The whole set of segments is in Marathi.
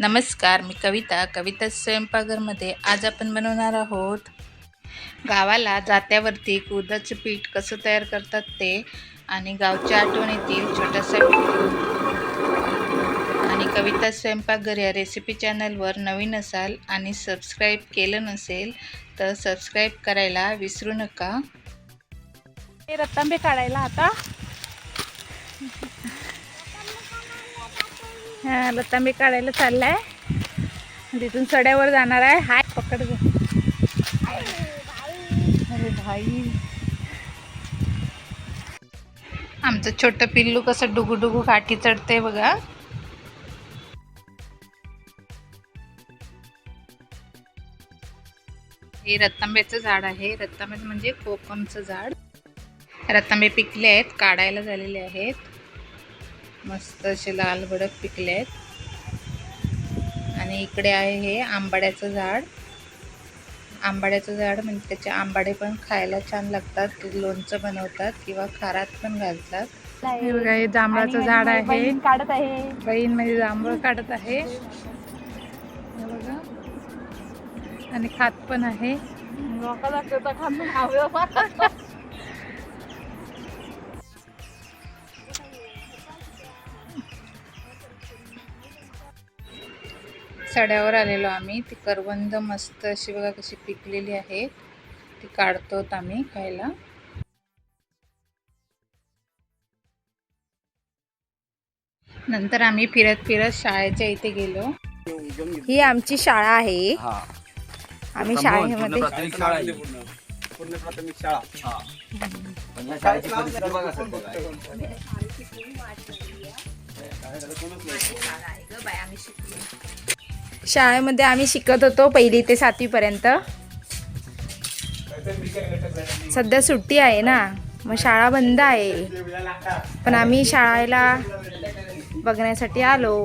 नमस्कार मी कविता. कविता स्वयंपाकघरमध्ये आज आपण बनवणार आहोत. गावाला जात्यावरती कुदाचं पीठ कसं तयार करतात ते आणि गावच्या आठवणीतील छोटासा आणि कविता स्वयंपाकघर या रेसिपी चॅनलवर नवीन असाल आणि सबस्क्राईब केलं नसेल तर सबस्क्राईब करायला विसरू नका. हे रत्तांबे काढायला आता. हा मी काढायला चाललाय. तिथून सड्यावर जाणार आहे. हाय पकड अरे भाई. आमचं छोटं पिल्लू कसं डुगुडुगू डुगू काठी चढते बघा. हे रत्तांब्याचं झाड आहे. रत्तांबे म्हणजे कोकमचं झाड. रत्तांबे पिकले आहेत काढायला झालेले आहेत. मस्त असे लाल भडक पिकले आहेत. आणि इकडे आहे हे आंबाड्याचं झाड. आंबाड्याचं झाड म्हणजे त्याचे आंबाडे पण खायला छान लागतात ते लोणचं बनवतात किंवा खारात पण घालतात. हे बघा हे जांभळाचं झाड आहे. बहीण काढत आहे. बहीण म्हणजे जांभळ काढत आहे. हे बघा. आणि खात पण आहे. सड्यावर आलेलो आम्ही. ती करवंद मस्त अशी बघा कशी पिकलेली आहे. ती काढतो आम्ही खायला. नंतर आम्ही फिरत फिरत शाळेच्या इथे गेलो. ही आमची शाळा आहे. हा. आम्ही शाळेमध्ये. पूर्ण प्राथमिक शाळा. हा. पण या शाळेची परिस्थिती बघा सध्या. काय. शाळेमध्ये आम्ही शिकत होतो पहिली ते सातवीपर्यंत सध्या सुट्टी आहे ना मग शाळा बंद आहे. पण आम्ही शाळेला बघण्यासाठी आलो.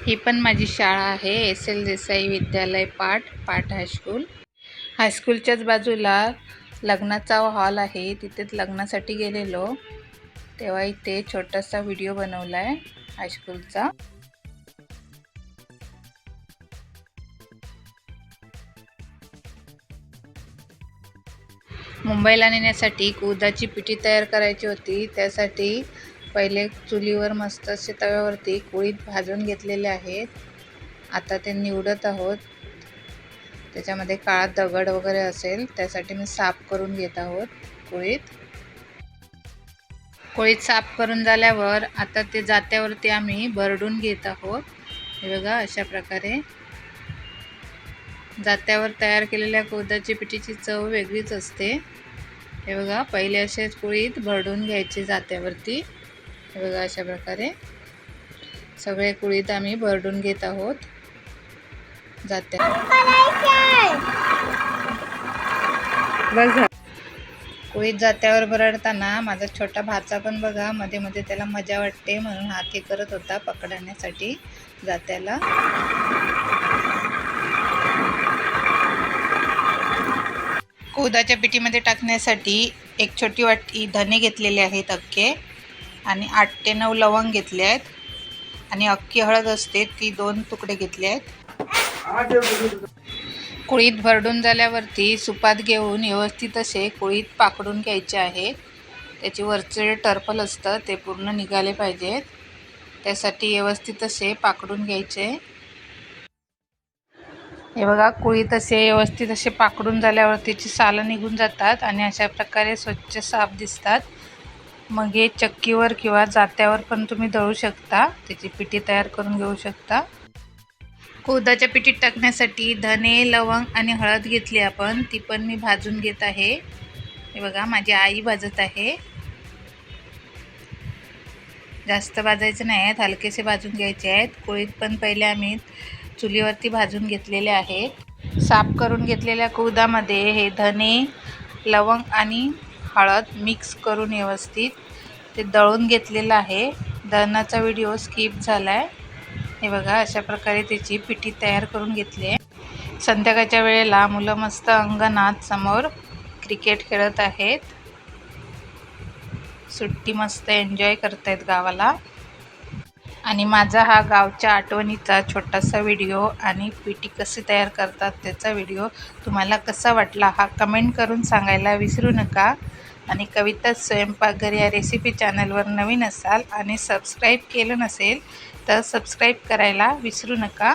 ही पण माझी शाळा आहे एस एल देसाई विद्यालय पाठ पाठ हायस्कूल हायस्कूलच्याच बाजूला लग्नाचा हॉल आहे तिथेच लग्नासाठी गेलेलो. तेव्हा इथे छोटासा व्हिडिओ बनवला आहे हायस्कूलचा मुंबईला नेण्यासाठी कुदाची पिठी तयार करायची होती त्यासाठी पहिले चुलीवर मस्त असे तव्यावरती कुळीत भाजून घेतलेले आहेत. आता ते निवडत आहोत. त्याच्यामध्ये काळा दगड वगैरे असेल त्यासाठी मी साफ करून घेत आहोत कुळीत कुळीत साफ करून झाल्यावर आता ते जात्यावरती आम्ही भरडून घेत आहोत. हे बघा अशा प्रकारे. जात्यावर तयार केलेल्या कोदाची पिठीची चव वेगळीच असते. हे बघा पहिले असेच कुळीत भरडून घ्यायचे जात्यावरती. हे बघा अशा प्रकारे. सगळे कुळीत आम्ही भरडून घेत आहोत. जात्या बघ कुळीत जात्यावर भरडताना माझा छोटा भाचा पण बघा मध्ये मध्ये त्याला मजा वाटते म्हणून हात हे करत होता पकडण्यासाठी जात्याला. कुदाच्या पिठीमध्ये टाकण्यासाठी एक छोटी वाटी धने घेतलेले आहेत अख्खे. आणि आठ ते नऊ लवंग घेतले आहेत. आणि अख्खी हळद असते ती दोन तुकडे घेतले आहेत. कुळीत भरडून झाल्यावरती सुपात घेऊन व्यवस्थित असे कुळीत पाकडून घ्यायचे आहे. त्याचे वरचे टर्पल असतं ते पूर्ण निघाले पाहिजेत. त्यासाठी व्यवस्थित असे पाकडून घ्यायचे. हे बघा कुळीत असे व्यवस्थित असे पाकडून झाल्यावर त्याची सालं निघून जातात आणि अशा प्रकारे स्वच्छ साफ दिसतात. मग हे चक्कीवर किंवा जात्यावर पण तुम्ही दळू शकता. त्याची पिठी तयार करून घेऊ शकता. कोदाच्या पिठीत टाकण्यासाठी धने लवंग आणि हळद घेतली आपण. ती पण मी भाजून घेत आहे. हे बघा माझी आई भाजत आहे. जास्त भाजायचे नाही आहेत. हलकेसे भाजून घ्यायचे आहेत. कुळीत पण पहिले आम्ही चुलीवरती भाजून घेतलेले आहेत. साफ करून घेतलेल्या कुळदामध्ये हे धने लवंग आणि हळद मिक्स करून व्यवस्थित ते दळून घेतलेलं आहे. दळणाचा व्हिडिओ स्किप झाला आहे हे बघा अशा प्रकारे त्याची पिठी तयार करून घेतली आहे. संध्याकाळच्या वेळेला मुलं मस्त अंगणात समोर क्रिकेट खेळत आहेत. सुट्टी मस्त एन्जॉय करतायत गावाला. आणि माझा हा गावच्या आठवणीचा छोटासा व्हिडिओ आणि पिठी कशी तयार करतात त्याचा व्हिडिओ तुम्हाला कसा वाटला हा कमेंट करून सांगायला विसरू नका. आणि कविता स्वयंपाकघर या रेसिपी चॅनलवर नवीन असाल आणि सबस्क्राईब केलं नसेल तर सबस्क्राईब करायला विसरू नका.